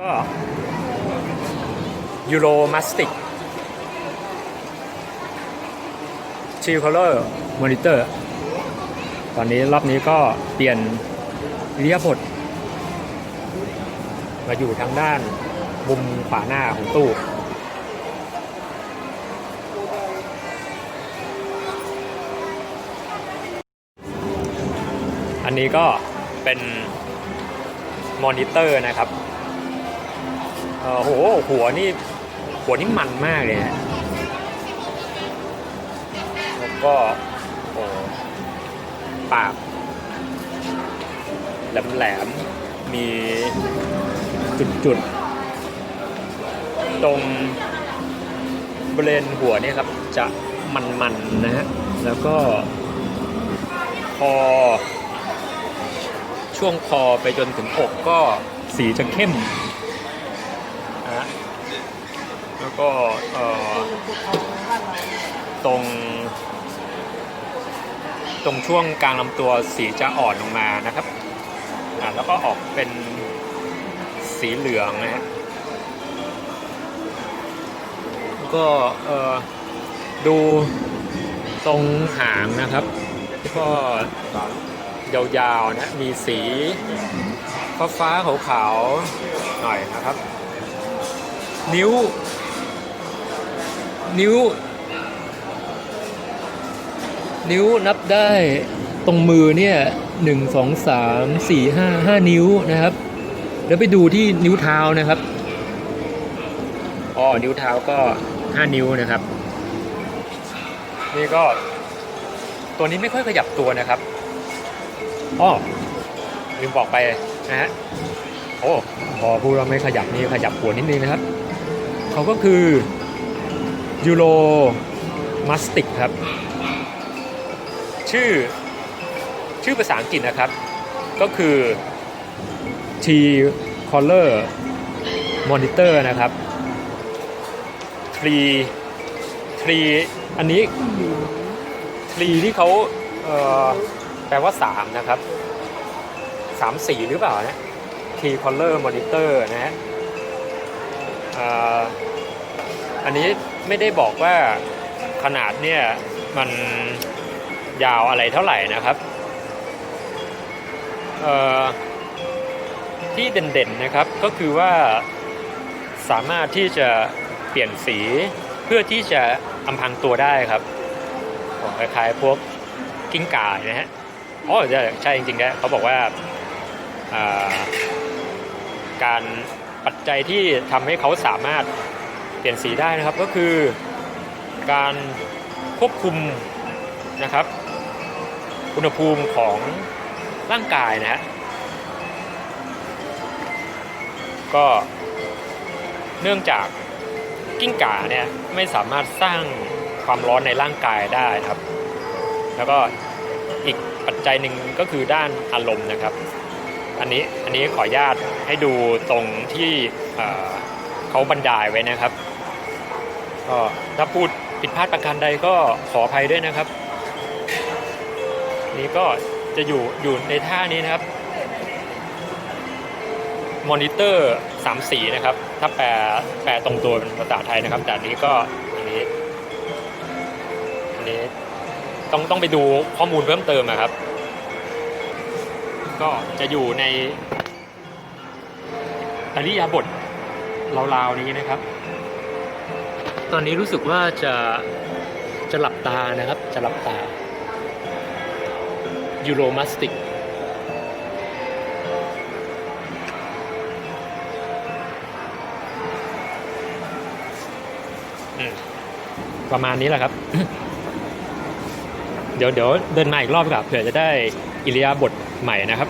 ก็ยูโรมาสติกชิลคัลเลอร์มอนิเตอร์ ตอนนี้รอบนี้ก็เปลี่ยนอิริยบถมาอยู่ทางด้านมุมขวาหน้าของตู้อันนี้ก็เป็นมอนิเตอร์นะครับ เออโหหัวนี่หัวนี่มันมากเลยนะแล้วก็โอ้ปากแหลมๆมีจุดๆ ตรงบริเวณหัวเนี่ยครับจะมันๆนะฮะแล้วก็คอช่วงคอไปจนถึงอกก็สีจะเข้ม ฮะแล้วก็เอ่อตรง ตรงช่วงกลางลำตัวสีจะอ่อนลงมานะครับอ่าแล้วก็ออกเป็นสีเหลืองนะฮะแล้วก็เอ่อดูตรงหางนะครับ ก็ยาวๆนะมีสีฟ้าๆขาวๆหน่อยนะครับ นิ้ว นิ้ว นิ้วนับได้ตรงมือเนี่ยหนึ่งสองสามสี่ห้าห้านิ้วนะครับ แล้วไปดูที่นิ้วเท้านะครับอ๋อนิ้วเท้าก็ห้านิ้วนะครับ นี่ก็ตัวนี้ไม่ค่อยขยับตัวนะครับอ๋อลืมบอกไปนะฮะโอ้พอพูดเราไม่ขยับนี่ขยับหัวนิดนึงนะครับ เขาก็คือยูโรมาสติกครับ ชื่อชื่อภาษาอังกฤษนะครับ ก็คือ T Color Monitor นะครับ tree tree อันนี้ tree ที่เขาเแปลว่า 3 นะครับ 3 สีหรือเปล่านะ T Color Monitor นะฮะ อันนี้ไม่ได้บอกว่าขนาดเนี่ยมันยาวอะไรเท่าไหร่นะครับที่เด่นๆนะครับก็คือว่าสามารถที่จะเปลี่ยนสีเพื่อที่จะอำพรางตัวได้ครับคล้ายๆพวกกิ้งก่านะฮะอ๋อใช่ใช่จริงๆนะเขาบอกว่าการปัจจัยที่ทำให้เขาสามารถ เปลี่ยนสีได้นะครับก็คือการควบคุมนะครับ อุณหภูมิของร่างกายนะฮะก็เนื่องจากกิ้งก่าเนี่ยไม่สามารถสร้างความร้อนในร่างกายได้ครับ แล้วก็อีกปัจจัยหนึ่งก็คือด้านอารมณ์นะครับ อันนี้อันนี้ขออนุญาตให้ดูตรงที่เอ่อเขาบรรยายไว้นะครับ ก็ถ้าพูดผิดพลาดประการใดก็ขออภัยด้วยนะครับ นี่ก็จะอยู่อยู่ในท่านี้นะครับมอนิเตอร์สามสีนะครับ ถ้าแปลแปลตรงตัวเป็นภาษาไทยนะครับ แต่นนี้ก็อันนี้อันนี้ต้องต้องไปดูข้อมูลเพิ่มเติมนะครับ ก็จะอยู่ในอริยาบทราวๆนี้นะครับ ตอนนี้รู้สึกว่าจะจะหลับตานะครับ จะหลับตายูโรมาสติกประมาณนี้แหละครับ เดี๋ยวเดี๋ยวเดินมาอีกรอบครับเผื่อจะได้อิริยาบถใหม่นะครับ